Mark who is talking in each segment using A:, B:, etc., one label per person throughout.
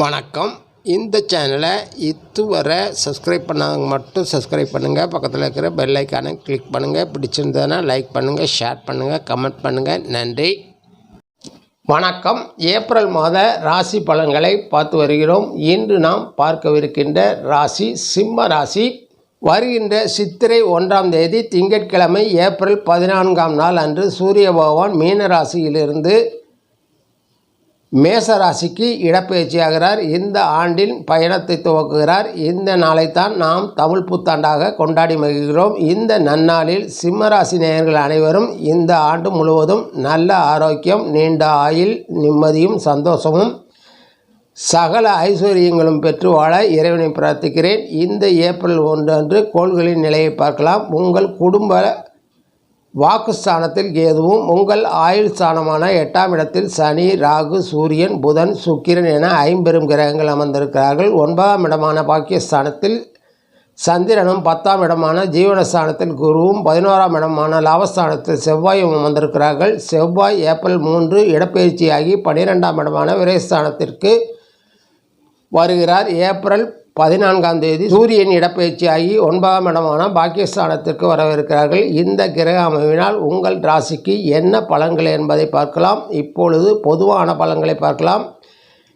A: வணக்கம். இந்த சேனலை இதுவரை சப்ஸ்கிரைப் பண்ணாங்க மட்டும் சப்ஸ்கிரைப் பண்ணுங்கள் பக்கத்தில் இருக்கிற பெல் ஐக்கானை கிளிக் பண்ணுங்கள் பிடிச்சிருந்ததுன்னா லைக் பண்ணுங்கள் ஷேர் பண்ணுங்கள் கமெண்ட் பண்ணுங்கள் நன்றி. வணக்கம். ஏப்ரல் மாத ராசி பலன்களை பார்த்து வருகிறோம். இன்று நாம் பார்க்கவிருக்கின்ற ராசி சிம்ம ராசி. வருகின்ற சித்திரை ஒன்றாம் தேதி திங்கட்கிழமை ஏப்ரல் பதினான்காம் நாள் அன்று சூரிய பகவான் மீன மேசராசிக்கு மேச ராசிக்கு இடப்பெயர்ச்சியாகிறார். இந்த ஆண்டின் பயணத்தை துவக்குகிறார். இந்த நாளைத்தான் நாம் தமிழ் புத்தாண்டாக கொண்டாடி மகிழ்கிறோம். இந்த நன்னாளில் சிம்மராசி நேயர்கள் அனைவரும் இந்த ஆண்டு முழுவதும் நல்ல ஆரோக்கியம் நீண்ட ஆயுள் நிம்மதியும் சந்தோஷமும் சகல ஐஸ்வர்யங்களும் பெற்று வாழ இறைவனை பிரார்த்திக்கிறேன். இந்த ஏப்ரல் ஒன்று அன்று கோள்களின் நிலையை பார்க்கலாம். உங்கள் குடும்ப வாக்குஸ்தானத்தில் கேதுவும் உங்கள் ஆயுள் ஸ்தானமான எட்டாம் இடத்தில் சனி ராகு சூரியன் புதன் சுக்கிரன் என ஐம்பெரும் கிரகங்கள் அமர்ந்திருக்கிறார்கள். ஒன்பதாம் இடமான பாக்கியஸ்தானத்தில் சந்திரனும் பத்தாம் இடமான ஜீவனஸ்தானத்தில் குருவும் பதினோராம் இடமான லாபஸ்தானத்தில் செவ்வாயும் அமர்ந்திருக்கிறார்கள். செவ்வாய் ஏப்ரல் மூன்று இடப்பெயர்ச்சியாகி பனிரெண்டாம் இடமான விரைஸ்தானத்திற்கு வருகிறார். ஏப்ரல் பதினான்காம் தேதி சூரியன் இடப்பெயர்ச்சியாகி ஒன்பதாம் இடமான பாக்கியஸ்தானத்திற்கு வரவிருக்கிறார்கள். இந்த கிரக அமைவினால் உங்கள் ராசிக்கு என்ன பலன்கள் என்பதை பார்க்கலாம். இப்பொழுது பொதுவான பலன்களை பார்க்கலாம்.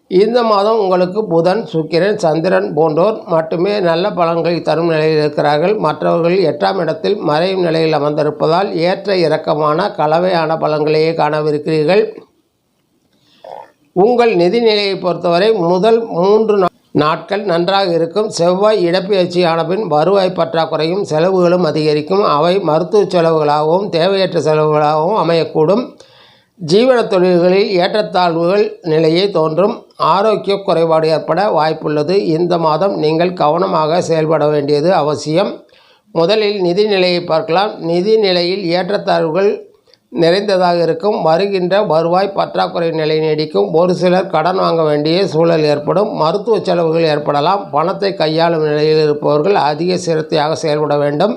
A: இந்த மாதம் உங்களுக்கு புதன் சுக்கிரன் சந்திரன் போன்றோர் மட்டுமே நல்ல பலன்களை தரும் நிலையில் இருக்கிறார்கள். மற்றவர்கள் எட்டாம் இடத்தில் மறையும் நிலையில் அமர்ந்திருப்பதால் ஏற்ற இறக்கமான கலவையான பலன்களையே காணவிருக்கிறீர்கள். உங்கள் நிதி நிலையை பொறுத்தவரை முதல் மூன்று நா- நாட்கள் நன்றாக இருக்கும். செவ்வாய் இடப்பெயர்ச்சியான பின் வருவாய் பற்றாக்குறையும் செலவுகளும் அதிகரிக்கும். அவை மருத்துவ செலவுகளாகவும் தேவையற்ற செலவுகளாகவும் அமையக்கூடும். ஜீவன தொழில்களில் ஏற்றத்தாழ்வுகள் நிலையே தோன்றும். ஆரோக்கிய குறைபாடு ஏற்பட வாய்ப்புள்ளது. இந்த மாதம் நீங்கள் கவனமாக செயல்பட வேண்டியது அவசியம். முதலில் நிதி நிலையை பார்க்கலாம். நிதி நிலையில் ஏற்றத்தாழ்வுகள் நிறைந்ததாக இருக்கும். வருகின்ற வருவாய் பற்றாக்குறை நிலை நீடிக்கும். ஒரு சிலர் கடன் வாங்க வேண்டிய சூழல் ஏற்படும். மருத்துவ செலவுகள் ஏற்படலாம். பணத்தை கையாளும் நிலையில் இருப்பவர்கள் அதிக சிரத்தையாக செயல்பட வேண்டும்.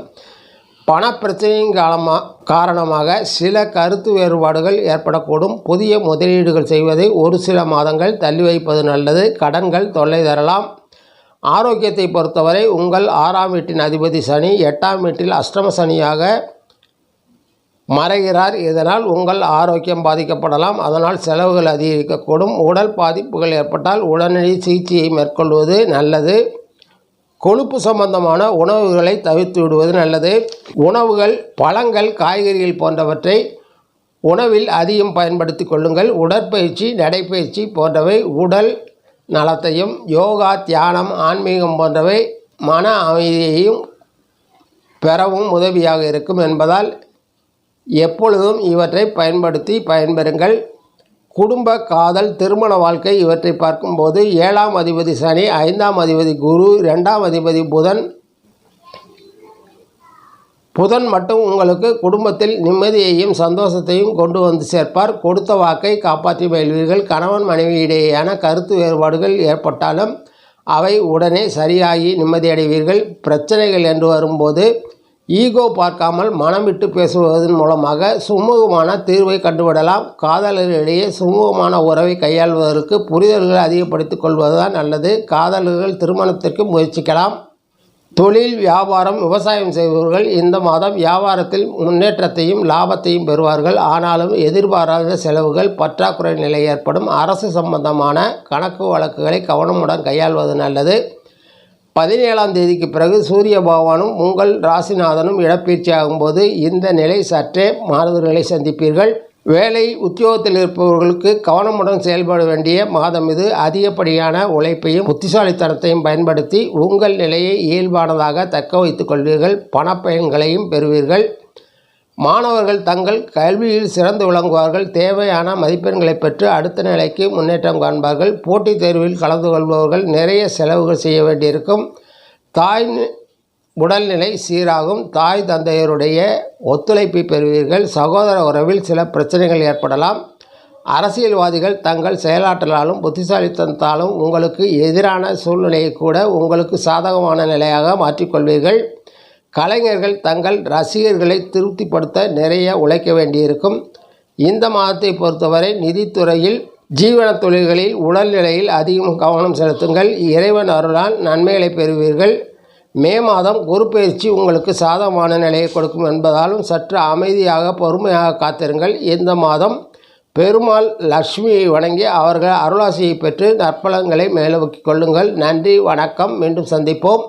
A: பண பிரச்சனையின் காலமாக காரணமாக சில கருத்து வேறுபாடுகள் ஏற்படக்கூடும். புதிய முதலீடுகள் செய்வதை ஒரு சில மாதங்கள் தள்ளி வைப்பது நல்லது. கடன்கள் தொல்லை தரலாம். ஆரோக்கியத்தை பொறுத்தவரை உங்கள் ஆறாம் வீட்டின் அதிபதி சனி எட்டாம் வீட்டில் அஷ்டம சனியாக மறைகிறார். இதனால் உங்கள் ஆரோக்கியம் பாதிக்கப்படலாம். அதனால் செலவுகள் அதிகரிக்கக்கூடும். உடல் பாதிப்புகள் ஏற்பட்டால் உடனடி சிகிச்சையை மேற்கொள்வது நல்லது. கொழுப்பு சம்பந்தமான உணவுகளை தவிர்த்து விடுவது நல்லது. உணவுகள் பழங்கள் காய்கறிகள் போன்றவற்றை உணவில் அதிகம் பயன்படுத்தி கொள்ளுங்கள். உடற்பயிற்சி நடைப்பயிற்சி போன்றவை உடல் நலத்தையும் யோகா தியானம் ஆன்மீகம் போன்றவை மன அமைதியையும் பெறவும் உதவியாக இருக்கும் என்பதால் எப்பொழுதும் இவற்றை பயன்படுத்தி பயன்பெறுங்கள். குடும்ப காதல் திருமண வாழ்க்கை இவற்றை பார்க்கும்போது ஏழாம் அதிபதி சனி ஐந்தாம் அதிபதி குரு ரெண்டாம் அதிபதி புதன். புதன் மட்டும் உங்களுக்கு குடும்பத்தில் நிம்மதியையும் சந்தோஷத்தையும் கொண்டு வந்து சேர்ப்பார். கொடுத்த வாக்கை காப்பாற்றி மகிழ்வீர்கள். கணவன் மனைவி இடையேயான கருத்து வேறுபாடுகள் ஏற்பட்டாலும் அவை உடனே சரியாகி நிம்மதியடைவீர்கள். பிரச்சனைகள் என்று வரும்போது ஈகோ பார்க்காமல் மனம் விட்டு பேசுவதன் மூலமாக சுமூகமான தீர்வை கண்டுவிடலாம். காதலர்களிடையே சுமூகமான உறவை கையாள்வதற்கு புரிதல்களை அதிகப்படுத்திக் கொள்வதுதான் நல்லது. காதலர்கள் திருமணத்திற்கு முயற்சிக்கலாம். தொழில் வியாபாரம் விவசாயம் செய்பவர்கள் இந்த மாதம் வியாபாரத்தில் முன்னேற்றத்தையும் லாபத்தையும் பெறுவார்கள். ஆனாலும் எதிர்பாராத செலவுகள் பற்றாக்குறை நிலை ஏற்படும். அரசு சம்பந்தமான கணக்கு வழக்குகளை கவனமுடன் கையாள்வது நல்லது. பதினேழாம் தேதிக்கு பிறகு சூரிய பகவானும் உங்கள் ராசிநாதனும் இடப்பயிற்சியாகும்போது இந்த நிலை சற்றே மாறுதல்களை சந்திப்பீர்கள். வேலை உத்தியோகத்தில் இருப்பவர்களுக்கு கவனமுடன் செயல்பட வேண்டிய மாதம் இது. அதிகப்படியான உழைப்பையும் புத்திசாலித்தனத்தையும் பயன்படுத்தி உங்கள் நிலையை இயல்பானதாக தக்க வைத்துக் கொள்வீர்கள். பணப்பயன்களையும் பெறுவீர்கள். மாணவர்கள் தங்கள் கல்வியில் சிறந்து விளங்குவார்கள். தேவையான மதிப்பெண்களை பெற்று அடுத்த நிலைக்கு முன்னேற்றம் காண்பார்கள். போட்டித் தேர்வில் கலந்து கொள்பவர்கள் நிறைய செலவுகள் செய்ய வேண்டியிருக்கும். தாய் உடல்நிலை சீராகும். தாய் தந்தையருடைய ஒத்துழைப்பை பெறுவீர்கள். சகோதர உறவில் சில பிரச்சனைகள் ஏற்படலாம். அரசியல்வாதிகள் தங்கள் செயலாற்றலாலும் புத்திசாலித்தனத்தாலும் உங்களுக்கு எதிரான சூழ்நிலையை கூட உங்களுக்கு சாதகமான நிலையாக மாற்றிக்கொள்வீர்கள். கலைஞர்கள் தங்கள் ரசிகர்களை திருப்திப்படுத்த நிறைய உழைக்க வேண்டியிருக்கும். இந்த மாதத்தை பொறுத்தவரை நிதித்துறையில் ஜீவன தொழில்களில் உடல்நிலையில் அதிகம் கவனம் செலுத்துங்கள். இறைவன் அருளால் நன்மைகளை பெறுவீர்கள். மே மாதம் குரு பயிற்சி உங்களுக்கு சாதகமான நிலையை கொடுக்கும் என்பதாலும் சற்று அமைதியாக பொறுமையாக காத்திருங்கள். இந்த மாதம் பெருமாள் லக்ஷ்மியை வணங்கி அவர்கள் அருளாசியை பெற்று நற்பலங்களை மேலோக்கிக் கொள்ளுங்கள். நன்றி வணக்கம். மீண்டும் சந்திப்போம்.